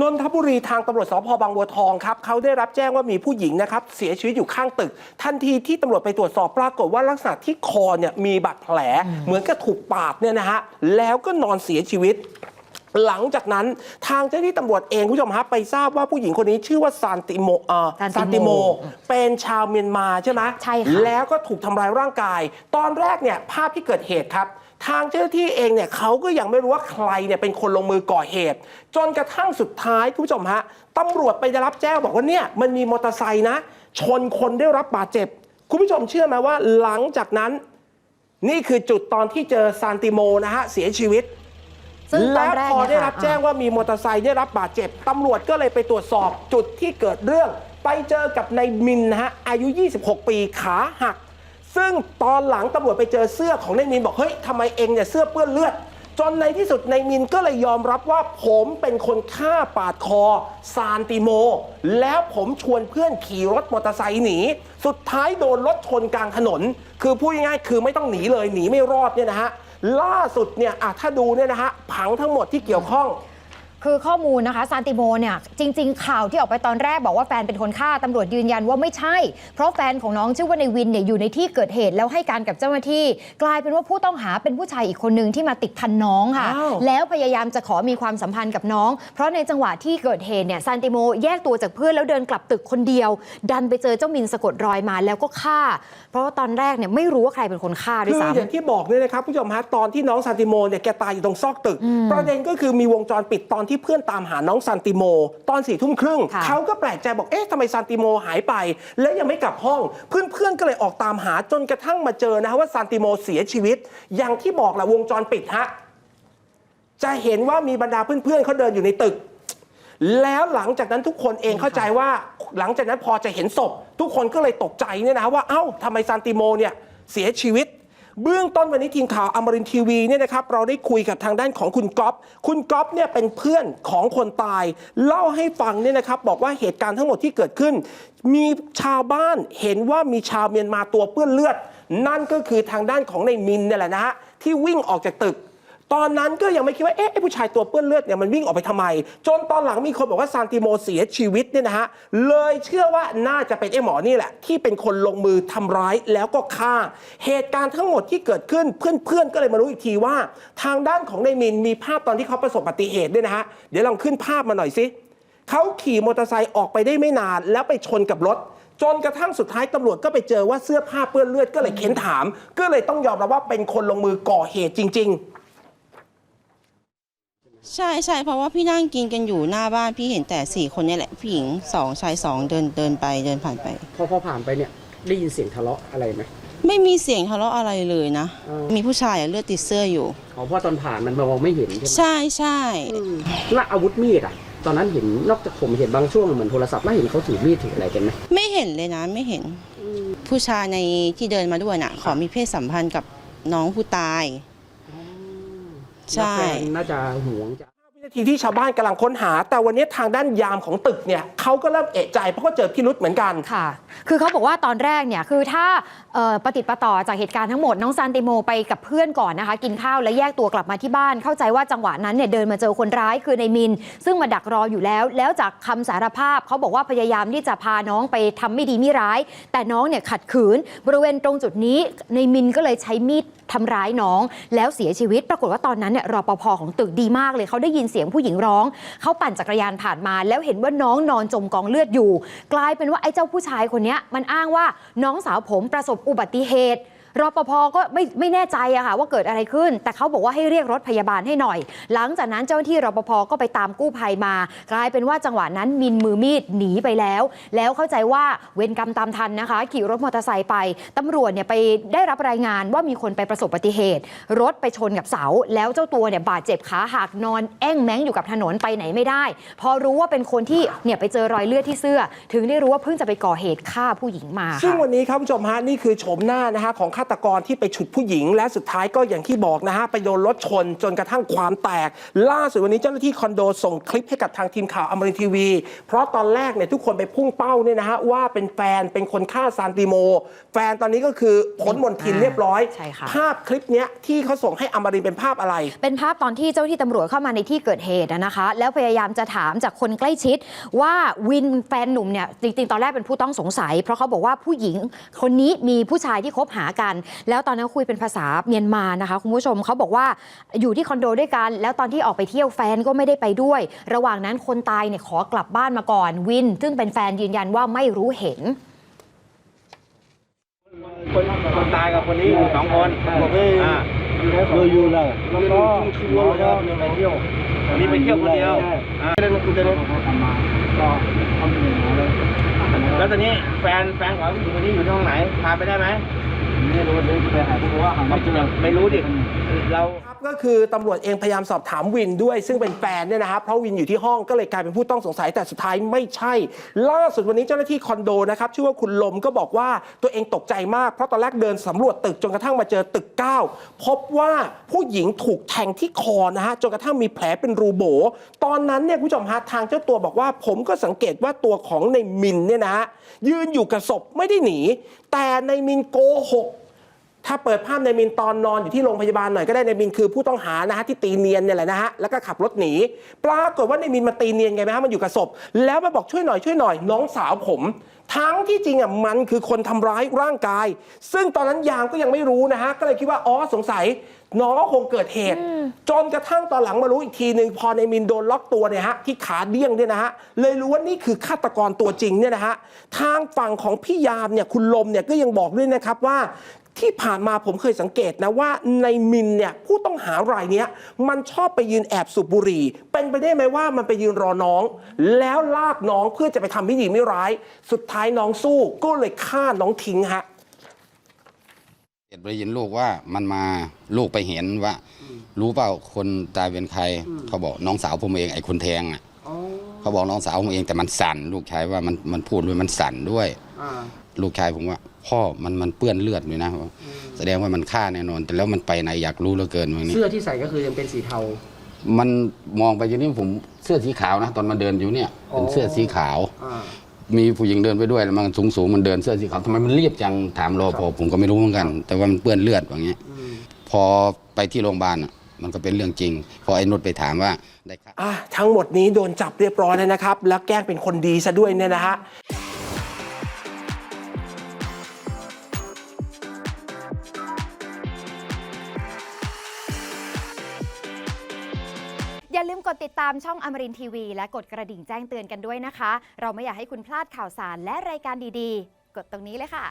นนทบุรีทางตำรวจสพบางบัวทองครับเขาได้รับแจ้งว่ามีผู้หญิงนะครับเสียชีวิตอยู่ข้างตึก ทันทีที่ตำรวจไปตรวจสอบปรากฏว่าลักษณะที่คอเนี่ยมีบาดแผลเหมือนกับถูกปาดเนี่ยนะฮะแล้วก็นอนเสียชีวิตหลังจากนั้นทางเจ้าหน้าที่ตำรวจเองคุณผู้ชมฮะไปทราบว่าผู้หญิงคนนี้ชื่อว่าซานติโมเอ่อซานติโมซานติโม เป็นชาวเมียนมาใช่ไหมใช่ค่ะแล้วก็ถูกทำร้ายร่างกาย ตอนแรกเนี่ยภาพที่เกิดเหตุครับ ทางเจ้าหน้าที่เองเนี่ยเขาก็ยังไม่รู้ว่าใครเนี่ยเป็นคนลงมือก่อเหตุ จนกระทั่งสุดท้ายคุณผู้ชมฮะตำรวจไปได้รับแจ้งบอกว่าเนี่ยมันมีมอเตอร์ไซค์นะ ชนคนได้รับบาดเจ็บ คุณผู้ชมเชื่อไหมว่าหลังจากนั้น นี่คือจุดตอนที่เจอซานติโมนะฮะเสียชีวิตซึ่งตอแล้นวแรกพอเนี่ยได้ค่ะรับแจ้งว่ามีมอเตอร์ไซค์ได้รับบาดเจ็บตำรวจก็เลยไปตรวจสอบจุดที่เกิดเรื่อง ไปเจอกับนายมินนะฮะอายุ 26 ปีขาหัก ซึ่งตอนหลังตำรวจไปเจอเสื้อของนายมินบอกเฮ้ยทำไมเองเนี่ยเสื้อเปื้อนเลือด จนในที่สุดนายมินก็เลยยอมรับว่าผมเป็นคนฆ่าปาดคอซานติโม แล้วผมชวนเพื่อนขี่รถมอเตอร์ไซค์หนี สุดท้ายโดนรถชนกลางถนน คือพูดง่ายๆคือไม่ต้องหนีเลยหนีไม่รอดเนี่ยนะฮะล่าสุดเนี่ยอะถ้าดูเนี่ยนะฮะผังทั้งหมดที่เกี่ยวข้อง คือข้อมูลนะคะซานติโมเนี่ยจริง ๆ ข่าวที่ออกไปตอนแรกบอกว่าแฟนเป็นคนฆ่าตำรวจยืนยันว่าไม่ใช่ เพราะแฟนของน้องชื่อว่าในวินเนี่ยอยู่ในที่เกิดเหตุแล้วให้การกับเจ้าหน้าที่ กลายเป็นว่าผู้ต้องหาเป็นผู้ชายอีกคนหนึ่งที่มาติดพันน้องค่ะอ้าวแล้วพยายามจะขอมีความสัมพันธ์กับน้อง เพราะในจังหวะที่เกิดเหตุเนี่ยซานติโมแยกตัวจากเพื่อนแล้วเดินกลับตึกคนเดียว ดันไปเจอเจ้ามินสะกดรอยมาแล้วก็ฆ่า เพราะว่าตอนแรกเนี่ยไม่รู้ว่าใครเป็นคนฆ่าด้วยคือซ้ำอย่างที่บอกเนี่ยนะครับผู้ชมฮะตอนที่น้องซานติโมเนี่ยแกตายอยู่ตรงซอกตึก ประเด็นก็คือมีวงจรปิดตอนที่เพื่อนตามหาน้องซานติโม ตอนสี่ทุ่มครึ่งค่ะเขาก็แปลกใจบอกเอ๊ะทำไมซานติโมหายไป และยังไม่กลับห้อง เพื่อนๆก็เลยออกตามหาจนกระทั่งมาเจอนะฮะว่าซานติโมเสียชีวิต อย่างที่บอกแหละวงจรปิดฮะจะเห็นว่ามีบรรดาเพื่อนๆเขาเดินอยู่ในตึก แล้วหลังจากนั้นทุกคนเองเข้าใจว่าหลังจากนั้นพอจะเห็นศพ ทุกคนก็เลยตกใจเนี่ยนะว่าเอ้าทำไมซานติโมเนี่ยเสียชีวิต เบื้องต้นวันนี้ทีมข่าวอมรินทีวีเนี่ยนะครับเราได้คุยกับทางด้านของคุณก๊อฟคุณก๊อฟเนี่ยเป็นเพื่อนของคนตาย เล่าให้ฟังเนี่ยนะครับบอกว่าเหตุการณ์ทั้งหมดที่เกิดขึ้น มีชาวบ้านเห็นว่ามีชาวเมียนมาตัวเปื้อนเลือด นั่นก็คือทางด้านของในมินเนี่ยแหละนะฮะที่วิ่งออกจากตึก ตอนนั้นก็ยังไม่คิดว่า เอ๊ะไอ้ผู้ชายตัวเปื้อนเลือดเนี่ยมันวิ่งออกไปทำไม จนตอนหลังมีคนบอกว่าซานติโมเสียชีวิตเนี่ยนะฮะ เลยเชื่อว่าน่าจะเป็นไอ้หมอนี่แหละ ที่เป็นคนลงมือทำร้ายแล้วก็ฆ่า เหตุการณ์ทั้งหมดที่เกิดขึ้นเพื่อนๆก็เลยมารู้อีกทีว่า ทางด้านของในมินมีภาพตอนที่เขาประสบอุบัติเหตุด้วยนะฮะ เดี๋ยวลองขึ้นภาพมาหน่อยสิเขาขี่มอเตอร์ไซค์ออกไปได้ไม่นาน แล้วไปชนกับรถจนกระทั่งสุดท้ายตำรวจก็ไปเจอว่าเสื้อผ้าเปื้อนเลือดก็เลยเค้นถาม ก็เลยต้องยอมรับว่าเป็นคนลงมือก่อเหตุจริง ๆ ใช่ใช่เพราะว่าพี่นั่งกินกันอยู่หน้าบ้านพี่เห็นแต่สี่คนเนี่ยแหละผู้หญิงสองชายสองเดินเดินไปเดินผ่านไป พอพอผ่านไปเนี่ยได้ยินเสียงทะเลาะอะไรไหม ไม่มีเสียงทะเลาะอะไรเลยนะอ่ามีผู้ชายอะเลือดติดเสื้ออยู่ อ๋อเพราะตอนผ่านมันมองไม่เห็นใช่ไหมใช่ใช่แล้วอาวุธมีดอะ ตอนนั้นเห็นนอกจากผมเห็นบางช่วงเหมือนโทรศัพท์แล้วเห็นเขาถือมีดถืออะไรกันไหมไม่เห็นเลยนะไม่เห็น ผู้ชายในที่เดินมาด้วยน่ะ ขอมีเพศสัมพันธ์กับน้องผู้ตาย ใช่แล้วแฟนน่าจะหวงจะ วินาทีที่ชาวบ้านกำลังค้นหา แต่วันนี้ทางด้านยามของตึกเนี่ยเขาก็เริ่มเอะใจเพราะเขาเจอพิรุษเหมือนกัน ค่ะ คือเขาบอกว่าตอนแรกเนี่ยคือถ้าเอ่อปฏิดประต่อจากเหตุการณ์ทั้งหมดน้องซานติโมไปกับเพื่อนก่อนนะคะ กินข้าวและแยกตัวกลับมาที่บ้าน เข้าใจว่าจังหวะนั้นเนี่ยเดินมาเจอคนร้ายคือในมิน ซึ่งมาดักรออยู่แล้ว แล้วจากคำสารภาพเขาบอกว่าพยายามที่จะพาน้องไปทำไม่ดีไม่ร้าย แต่น้องเนี่ยขัดขืน บริเวณตรงจุดนี้ในมินก็เลยใช้มีด ทำร้ายน้อง แล้วเสียชีวิต ปรากฏว่าตอนนั้นเนี่ยรปภของตึกดีมากเลยเขาได้ยินเสียงผู้หญิงร้องเขาปั่นจักรยานผ่านมา แล้วเห็นว่าน้องนอนจมกองเลือดอยู่ กลายเป็นว่าไอ้เจ้าผู้ชายคนนี้มันอ้างว่าน้องสาวผมประสบอุบัติเหตุ รปภก็ไม่ไม่แน่ใจอะค่ะว่าเกิดอะไรขึ้น แต่เขาบอกว่าให้เรียกรถพยาบาลให้หน่อย หลังจากนั้นเจ้าหน้าที่รปภก็ไปตามกู้ภัยมา กลายเป็นว่าจังหวะนั้นมินมือมีดหนีไปแล้ว แล้วเข้าใจว่าเวรกรรมตามทันนะคะ ขี่รถมอเตอร์ไซค์ไปตำรวจเนี่ยไปได้รับรายงานว่ามีคนไปประสบอุบัติเหตุ รถไปชนกับเสา แล้วเจ้าตัวเนี่ยบาดเจ็บขาหักนอนแอ้งแม้งอยู่กับถนนไปไหนไม่ได้ พอรู้ว่าเป็นคนที่เนี่ยไปเจอรอยเลือดที่เสื้อ ถึงได้รู้ว่าเพิ่งจะไปก่อเหตุฆ่าผู้หญิงมาซึ่งค่ะวันนี้ครับคุณผู้ชมฮะนี่คือโฉมหน้านะฮะของาตกรที่ไปฉุดผู้หญิง และสุดท้ายก็อย่างที่บอกนะฮะไปโดนรถชนจนกระทั่งความแตก ล่าสุดวันนี้เจ้าหน้าที่คอนโดส่งคลิปให้กับทางทีมข่าวอมรินทร์ทีวี เพราะตอนแรกเนี่ยทุกคนไปพุ่งเป้าเนี่ยนะฮะว่าเป็นแฟนเป็นคนฆ่าซานติโม แฟนตอนนี้ก็คือพ้นมนทินเรียบร้อยใช่ค่ะ ภาพคลิปเนี้ยที่เขาส่งให้อมรินทร์เป็นภาพอะไร เป็นภาพตอนที่เจ้าหน้าที่ตำรวจเข้ามาในที่เกิดเหตุอะนะคะ แล้วพยายามจะถามจากคนใกล้ชิดว่าวินแฟนหนุ่มเนี่ยจริงๆ ตอนแรกเป็นผู้ต้องสงสัย เพราะเขาบอกว่าผู้หญิงคนนี้มีผู้ชายที่คบหากันแล้วตอนนั้นคุยเป็นภาษาเมียนมานะคะคุณผู้ชมเขาบอกว่าอยู่ที่คอนโดด้วยกัน แล้วตอนที่ออกไปเที่ยวแฟนก็ไม่ได้ไปด้วย ระหว่างนั้นคนตายเนี่ยขอกลับบ้านมาก่อนวิน ซึ่งเป็นแฟนยืนยันว่าไม่รู้เห็น คนคนตายกับคนนี้อยู่สองคนอ่าเราอยู่แล้วแล้วก็เราก็ไปเที่ยววันนี้ไปเที่ยวคนเดียวอ่าแล้วคุณจะรู้แล้วตอนนี้แฟนแฟนของผู้หญิงคนนี้อยู่ที่ห้องไหนพาไปได้ไหม ไม่รู้เลยไปหาผู้ว่าหาไม่เจอไม่รู้ดิ เราครับก็คือตำรวจเองพยายามสอบถามวินด้วย ซึ่งเป็นแฟนเนี่ยนะครับเพราะวินอยู่ที่ห้องก็เลยกลายเป็นผู้ต้องสงสัยแต่สุดท้ายไม่ใช่ ล่าสุดวันนี้เจ้าหน้าที่คอนโดนะครับชื่อว่าคุณลมก็บอกว่าตัวเองตกใจมาก เพราะตอนแรกเดินสำรวจตึกจนกระทั่งมาเจอตึก 9 พบว่าผู้หญิงถูกแทงที่คอนะฮะจนกระทั่งมีแผลเป็นรูโบ ตอนนั้นเนี่ยคุณผู้ชมฮะทางเจ้าตัวบอกว่า ผมก็สังเกตว่าตัวของในมินเนี่ยนะฮะยืนอยู่กับศพไม่ได้หนี แต่ในมินโกหก ถ้าเปิดภาพในมินตอนนอนอยู่ที่โรงพยาบาลหน่อยก็ได้ในมินคือผู้ต้องหานะฮะที่ตีเนียนเนี่ยแหละนะฮะแล้วก็ขับรถหนี ปรากฏว่าในมินมาตีเนียนไงไหมฮะมันอยู่กับศพแล้วมาบอกช่วยหน่อยช่วยหน่อย น้องสาวผม ทั้งที่จริงอะมันคือคนทำร้ายร่างกาย ซึ่งตอนนั้นยามก็ยังไม่รู้นะฮะก็เลยคิดว่าอ๋อสงสัย น้องก็คงเกิดเหตุ จนกระทั่งตอนหลังมารู้อีกทีหนึ่งพอในมินโดนล็อกตัวเนี่ยฮะที่ขาเดี้ยงเนี่ยนะฮะเลยรู้ว่านี่คือฆาตกรตัวจริงเนี่ยนะฮะทางฝั่งของพี่ยามเนี่ยคุณลมเนี่ยก็ยังบอกด้วยนะครับว่า ที่ผ่านมาผมเคยสังเกตนะว่าในมินเนี่ยผู้ต้องหารายเนี้ยมันชอบไปยืนแอบสูบบุหรี่ เป็นไปได้ไหมว่ามันไปยืนรอน้อง แล้วลากน้องเพื่อจะไปทำไม่ดีไม่ร้าย สุดท้ายน้องสู้ก็เลยฆ่าน้องทิ้งฮะเห็นไปยินลูกว่ามันมาลูกไปเห็นว่า รู้เปล่าคนตายเป็นใคร เขาบอกน้องสาวผมเองไอ้คนแทงอะ เขาบอกน้องสาวผมเองแต่มันสั่น ลูกชายว่ามันมันพูดด้วยมันสั่นด้วย อ่า ลูกชายผมว่า พ่อมันมันเปื้อนเลือดอยู่นะแสดงว่ามันฆ่าแน่นอน แต่แล้วมันไปไหนอยากรู้เหลือเกินวันนี้ เสื้อที่ใส่ก็คือยังเป็นสีเทา มันมองไปอยู่นี่ผมเสื้อสีขาวนะ ตอนมันเดินอยู่เนี่ยเป็นเสื้อสีขาว อ่า มีผู้หญิงเดินไปด้วยแล้วมันสูงสูงๆมันเดินเสื้อสีขาวทำไมมันเรียบจังถามรอพอผมก็ไม่รู้เหมือนกัน แต่ว่ามันเปื้อนเลือดอย่างเงี้ย อืม พอไปที่โรงพยาบาลอะ มันก็เป็นเรื่องจริง พอไอ้นุชไปถามว่าได้ค่าอะทั้งหมดนี้โดนจับเรียบร้อยแล้วนะครับ แล้วแกล้งเป็นคนดีซะด้วยเนี่ยนะฮะอย่าลืมกดติดตามช่องอมรินทีวี และกดกระดิ่งแจ้งเตือนกันด้วยนะคะ เราไม่อยากให้คุณพลาดข่าวสารและรายการดีๆ กดตรงนี้เลยค่ะ